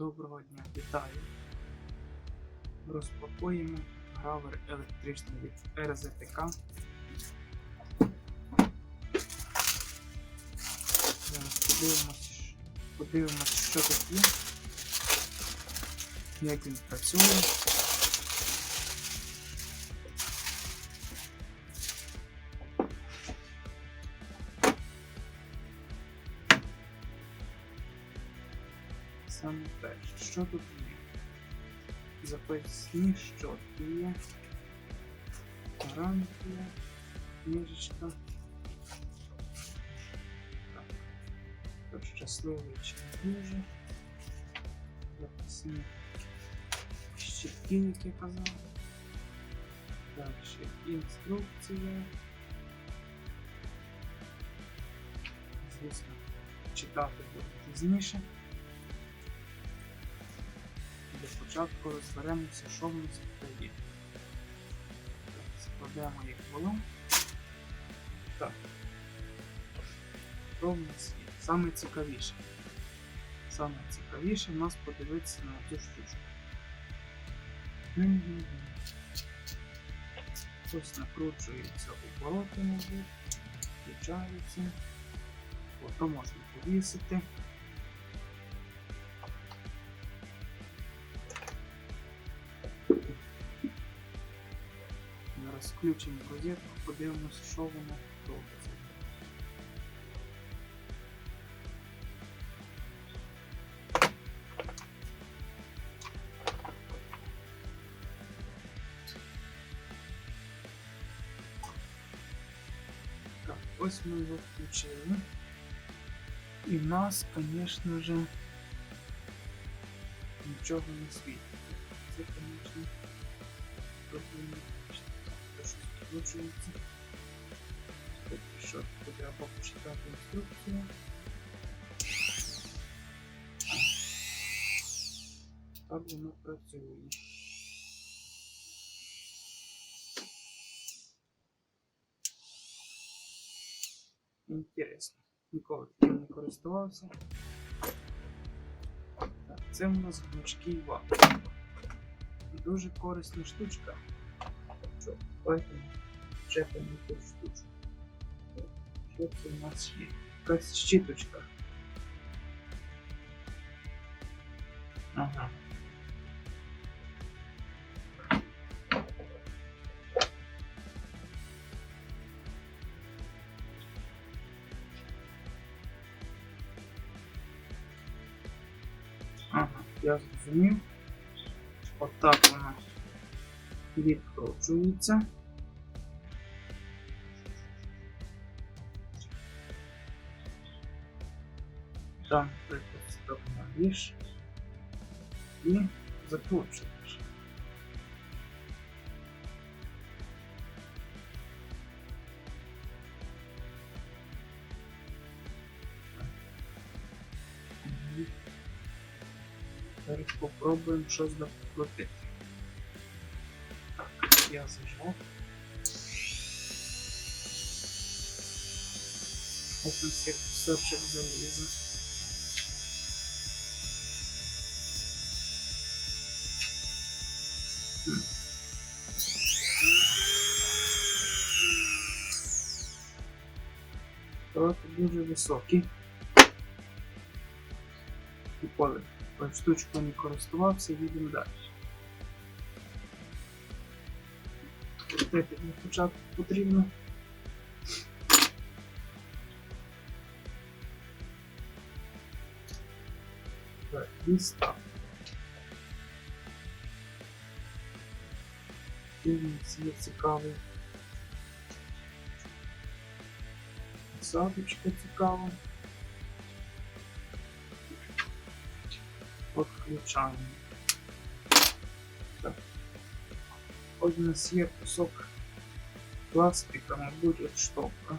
Доброго дня, вітаю. Розпакуємо гравер електричний від РЗТК. Подивимось, подивимось, що тут є, як він працює. Саме перше, що тут є? Запасні щотки є. Гарантія, книжечка. Так. Хто щасливий чи не дуже. Запасні щитки, як я казав. Далі інструкція. Звісно, читати буде пізніше. Для початку розберемося, що в нас тут є. Складемо їх волом. Так. Що в нас є? Саме цікавіше. Саме цікавіше в нас подивитися на цю штучку. Мгм. Ось накручується обороти назад, включається. Ото можна повісити. включимо розетку, подивимося, що воно робиться. Так, ось ми його включили. І в нас, звісно же, нічого не світить. Це, звісно, проблематично. Скручується. Поки що треба почитати інструкцію. Так воно працює. Інтересно. Ніколи таким не користувався. Так, це у нас гнучкий вакуум. Дуже корисна штучка. Чекаємо цю. Що це у нас є? Якась щіточка. Ага. Ага, я зрозумів. Отак вона відкручується. Там прикладаєш і закручуєш. Мгм. Зараз попробуємо щось докрутити. Так, я зажав. Ось нас як Трохи дуже високий. Ніколи такою штучкою не користувався, їдемо далі. Крутити для початку потрібно. Так, дістав. Фільм цікавий. Садочка цікава. Подключаємо. Так. Ось у нас є кусок пластика, мабуть, от штопка.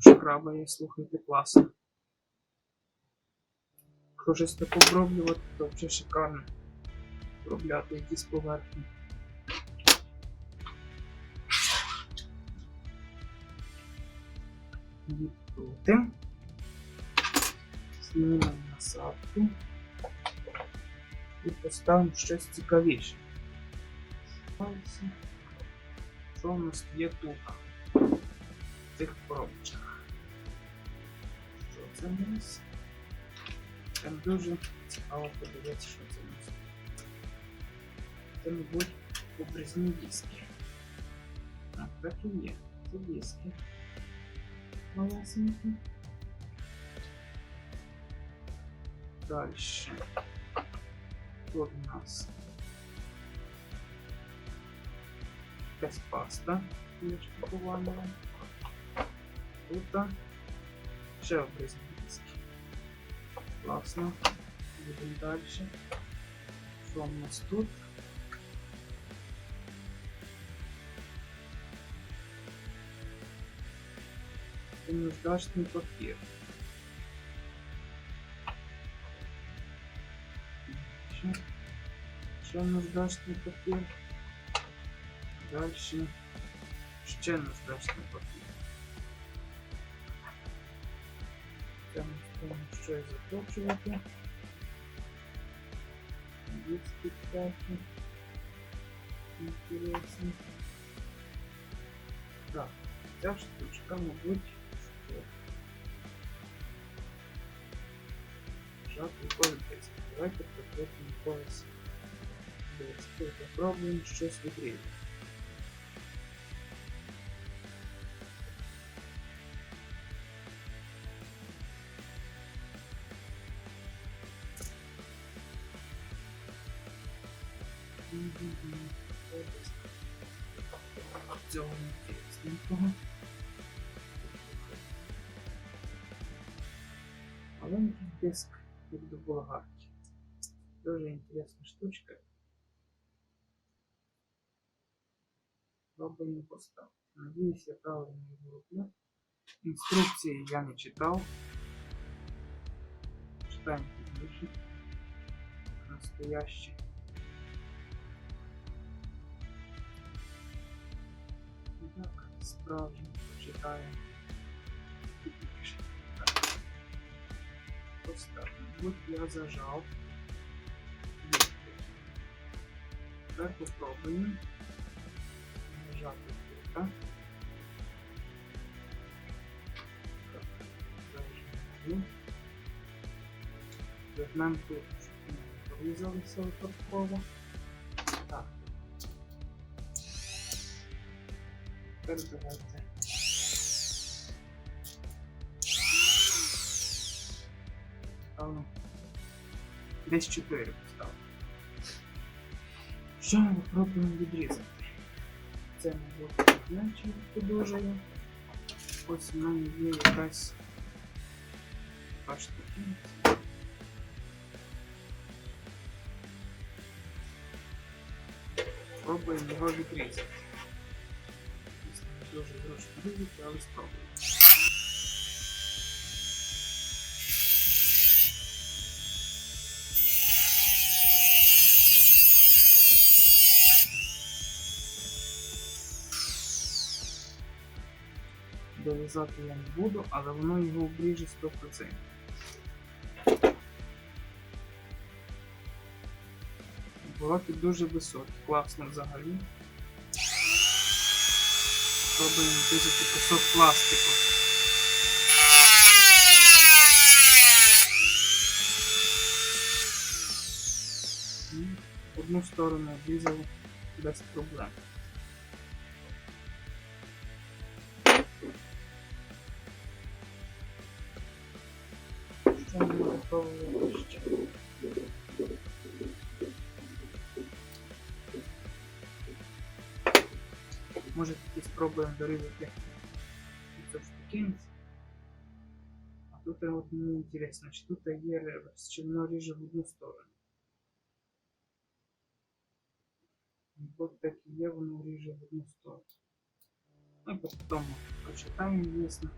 Шкраба є, слухайте, класно. Якщо щось таке оброблювати, то вже шикарно обробляти якісь поверхні. Відкрути. Знімемо насадку і поставимо щось цікавіше. Що в нас є тут в цих пробочках? Що це у? Там дуже цікаво подивитися, що це у нас. Це, мабуть, обрізні диски. Так, так і є. Це диски. Малесенькі. Дальше. Тут у нас якась паста для штукування. Тут ще обрізні диски. Класно. Будемо далі. Що у нас тут? Це наждачний папір. Ще, наждачний папір. Далі ще наждачний папір. Там що щось заточувати. Дітські птахи. Інтересно. Так, ця штучка, мабуть, що жати колитись. Давайте прикрутимо когось. Дивіться, попробуємо щось відрізати. Інтересненького. Маленький диск як до болгарки. Дуже інтересна штучка. Пробуємо поставити. Надіюсь, я правильно його роблю. Інструкції я не читав. Читаємо пізніше. Настоящий. Почитаємо. Так. От я зажав. Тепер попробуємо нажати тут. Візьмемо тут, порізалися випадково. Так. Давайте. Ставлю. Десь 4 поставлю. Що ми попробуємо відрізати? Це мабуть менше подовжує. Ось у мене є якась штука. Пробуємо його відрізати. Дуже зручно різати, але спробуємо. Дов'язати я не буду, але воно його обріже 100%. Вороти дуже високі, класно взагалі. Пробуємо вирізати кусок пластику. І Одну сторону обрізали без проблем. Що ми готовили ще? спробуємо дорізати цю штукінь. А тут от мені інтересно, чи тут є реверс, чи воно ріже в одну сторону. От так і є, воно ріже в одну сторону. Ну, потім почитаємо, звісно.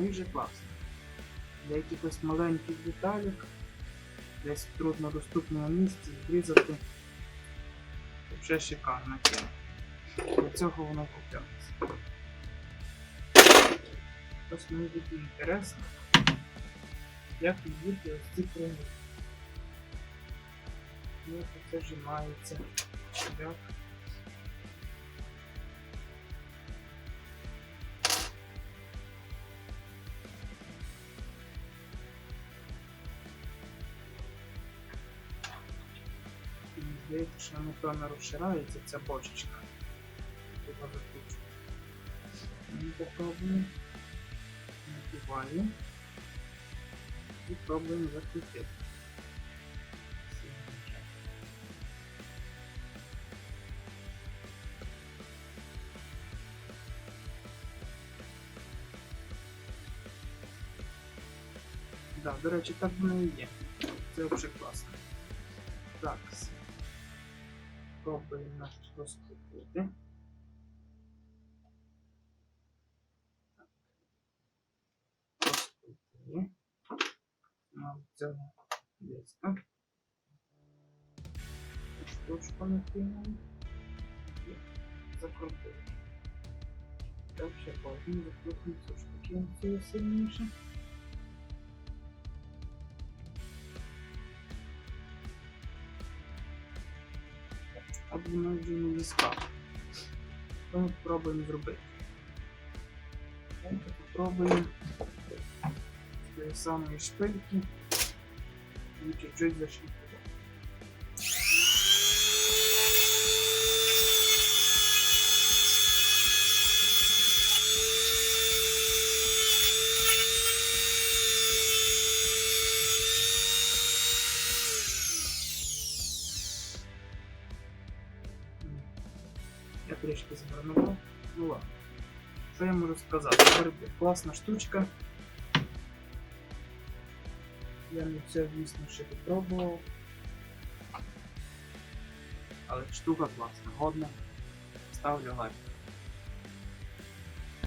Дуже класно. Для якихось маленьких деталек, десь в труднодоступному місці зрізати. Вже шикарна тема. Для цього воно купляється. Ось мені буде інтересно, як відбути ось ці приміри. Як це вжимається. Як І здається, що напевно розширається ця бочечка. Туди закручу. Ми попробуємо. Надіваю. І пробуємо закрутити. Сильніше. Да, до речі, так воно і є. Це взагалі класно. Так. Пробуємо розкрутити. Так. Розкрутили. На цьому десь, так? Штучку накинули. І закрутили. Так, ще потім закрутимо штукенцію сильніше. Не візка. Що ми спробуємо зробити? Попробуємо з самої шпильки і чуть-чуть зашліфувати. Трішки згорнував. Ну ладно. Що я можу сказати? Тепер класна штучка. Я не все, звісно, ще попробував. Але штука класна, годна. Ставлю лайк.